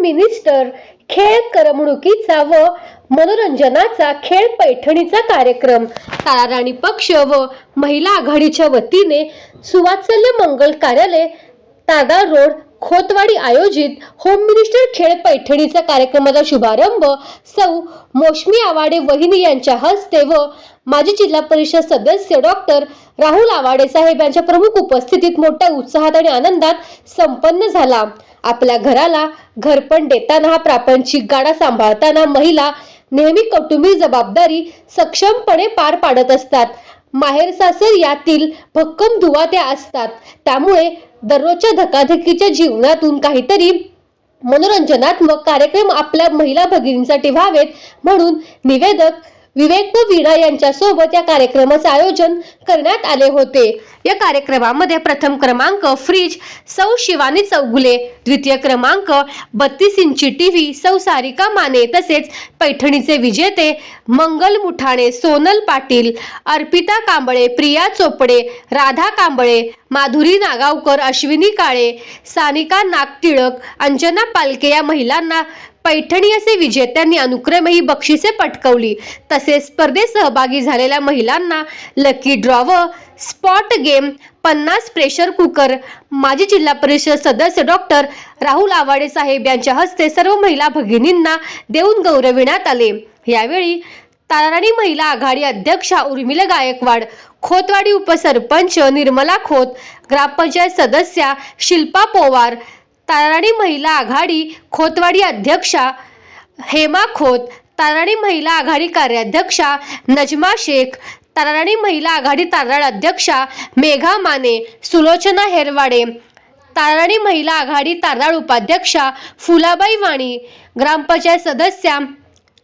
Minister खेळ करमणुकीचा व मनोरंजनाचा खेळ पैठणीचा कार्यक्रम. ताराराणी पक्ष व महिला आघाडीच्या वतीने सुवात्सल्य मंगल कार्यालय तादा रोड खोतवाडी आयोजित होम मिनिस्टर खेळ पैठणीचा कार्यक्रमाचा शुभारंभ सौ मोशमी आवाडे वहिनी यांच्या हस्ते व माजी जिल्हा परिषद सदस्य डॉक्टर राहुल आवाडे साहेब यांच्या प्रमुख उपस्थितीत मोठ्या उत्साहात आणि आनंदात संपन्न झाला. आपल्या घराला घरपण देताना हा प्रापंचिक गाडा सांभाळताना महिला नेहमी कौटुंबिक जबाबदारी सक्षमपणे पार पाडत असतात. माहेर सासर यातील भक्कम धुवा त्या असतात. त्यामुळे दररोजच्या धकाधकीच्या जीवनातून काहीतरी मनोरंजनात्मक कार्यक्रम आपल्या महिला भगिनींसाठी व्हावेत म्हणून निवेदक विवेक व वीणा यांच्या सोबत या कार्यक्रमाचे आयोजन करण्यात आले होते. या कार्यक्रमामध्ये प्रथम क्रमांक फ्रीज सौ शिवानी चौगुले द्वितीय क्रमांक बत्तीस इंची टीव्ही सौ सारिका माने तसेच पैठणीचे विजेते मंगल मुठाणे सोनल पाटील अर्पिता कांबळे प्रिया चोपडे राधा कांबळे माधुरी नागावकर अश्विनी काळे सानिका नागटिळक अंजना पालके या महिलांना पैठणी असे विजेत्यांनी अनुक्रमेही बक्षिसे पटकवली. तसेच स्पर्धेत सहभागी झालेल्या महिलांना लकी ड्रॉ व स्पॉट गेम पन्नास प्रेशर कुकर माजी जिल्हा परिषद सदस्य डॉक्टर राहुल आवाडे साहेब यांच्या हस्ते सर्व महिला भगिनींना देऊन गौरविण्यात आले. यावेळी ताराराणी महिला आघाडी अध्यक्षा उर्मिला गायकवाड खोतवाडी उपसरपंच निर्मला खोत ग्रामपंचायत सदस्या शिल्पा पोवार ताराराणी महिला आघाडी खोतवाडी अध्यक्षा हेमा खोत ताराराणी महिला आघाडी कार्याध्यक्षा नजमा शेख ताराराणी महिला आघाडी ताराळ अध्यक्षा मेघा माने सुलोचना हेरवाडे ताराराणी महिला आघाडी तारळ उपाध्यक्षा फुलाबाई वाणी ग्रामपंचायत सदस्या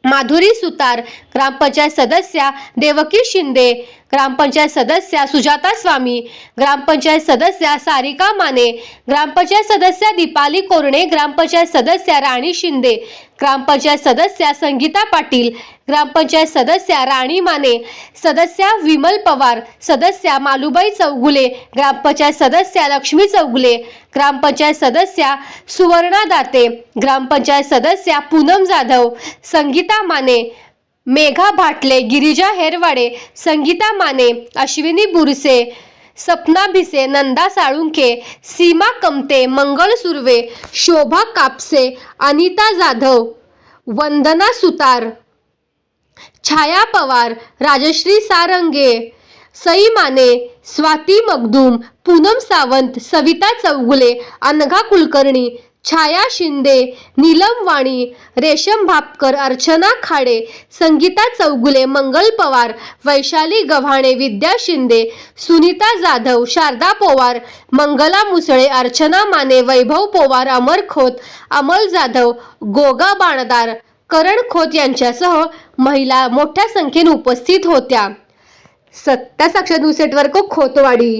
माधुरी सुतार ग्रामपंचायत सदस्या देवकी शिंदे ग्रामपंचायत सदस्या सुजाता स्वामी ग्रामपंचायत सदस्या सारिका माने ग्रामपंचायत सदस्या दीपाली कोरणे ग्रामपंचायत सदस्या राणी शिंदे ग्रामपंचायत सदस्या संगीता पाटील ग्रामपंचायत सदस्या राणी माने सदस्या विमल पवार सदस्या मालुबाई चौगुले ग्रामपंचायत सदस्या लक्ष्मी चौगुले ग्रामपंचायत सदस्या सुवर्णा दाते ग्रामपंचायत सदस्या पूनम जाधव संगीता माने मेघा भाटले गिरिजा हेरवाडे संगीता माने अश्विनी बुरसे सपना भिसे नंदा साळुंखे सीमा कमते मंगल सुर्वे शोभा कापसे अनिता जाधव वंदना सुतार छाया पवार राजश्री सारंगे सई माने स्वाती मगदूम पूनम सावंत सविता चौगुले अनघा कुलकर्णी छाया शिंदे नीलम वाणी रेशम भापकर अर्चना खाडे संगीता चौगुले मंगल पवार वैशाली गव्हाणे विद्या शिंदे सुनीता जाधव शारदा पोवार मंगला मुसळे अर्चना माने वैभव पोवार अमर खोत अमल जाधव गोगा बाणदार करण खोत यांच्यासह महिला मोठ्या संख्येने उपस्थित होत्या. सत्ता साक्षात न्यूज नेटवर्क खोतवाडी.